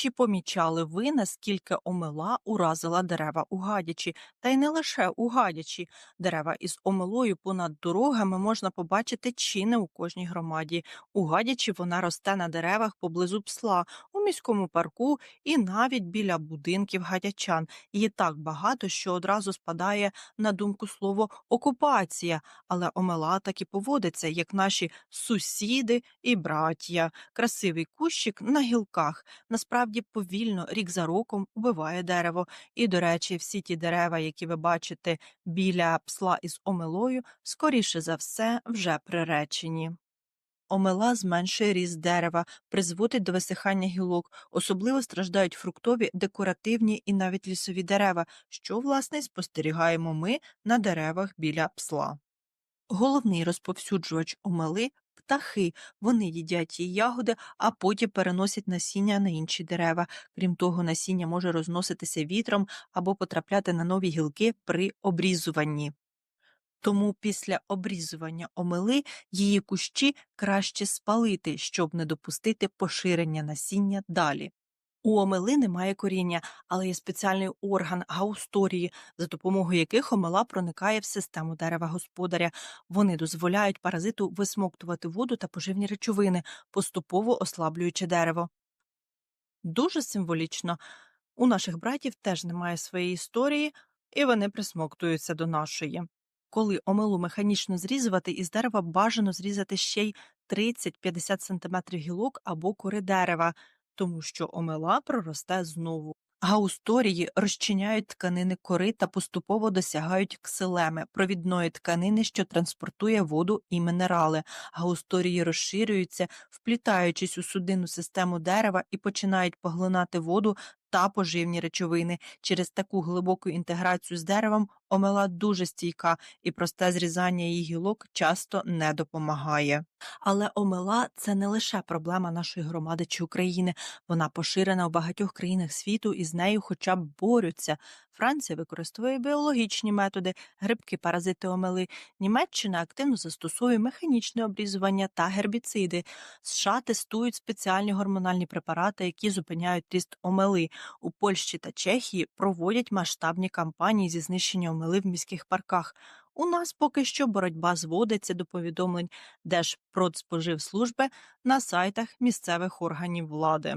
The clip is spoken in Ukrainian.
Чи помічали ви, наскільки омела уразила дерева у Гадячі? Та й не лише у Гадячі. Дерева із омелою понад дорогами можна побачити чи не у кожній громаді. У Гадячі вона росте на деревах поблизу псла, у міському парку і навіть біля будинків гадячан. Її так багато, що одразу спадає на думку слово окупація. Але омела так і поводиться, як наші сусіди і браття. Красивий кущик на гілках насправді повільно рік за роком убиває дерево. І, до речі, всі ті дерева, які ви бачите біля псла із омелою, скоріше за все вже приречені. Омела зменшує ріст дерева, призводить до висихання гілок, особливо страждають фруктові, декоративні і навіть лісові дерева, що, власне, спостерігаємо ми на деревах біля псла. Головний розповсюджувач омели птахи. Вони їдять її ягоди, а потім переносять насіння на інші дерева. Крім того, насіння може розноситися вітром або потрапляти на нові гілки при обрізуванні. Тому після обрізування омели її кущі краще спалити, щоб не допустити поширення насіння далі. У омели немає коріння, але є спеціальний орган гаусторії, за допомогою яких омела проникає в систему дерева господаря. Вони дозволяють паразиту висмоктувати воду та поживні речовини, поступово ослаблюючи дерево. Дуже символічно. У наших братів теж немає своєї історії, і вони присмоктуються до нашої. Коли омелу механічно зрізувати, із дерева бажано зрізати ще й 30-50 см гілок або кори дерева, тому що омела проросте знову. Гаусторії розчиняють тканини кори та поступово досягають ксилеми, провідної тканини, що транспортує воду і мінерали. Гаусторії розширюються, вплітаючись у судинну систему дерева і починають поглинати воду та поживні речовини. Через таку глибоку інтеграцію з деревом омела дуже стійка, і просте зрізання її гілок часто не допомагає. Але омела це не лише проблема нашої громади чи України. Вона поширена у багатьох країнах світу і з нею хоча б борються. Франція використовує біологічні методи, грибки, паразити омели. Німеччина активно застосовує механічне обрізування та гербіциди. США тестують спеціальні гормональні препарати, які зупиняють ріст омели. У Польщі та Чехії проводять масштабні кампанії зі знищення омели в міських парках. У нас поки що боротьба зводиться до повідомлень Держпродспоживслужби на сайтах місцевих органів влади.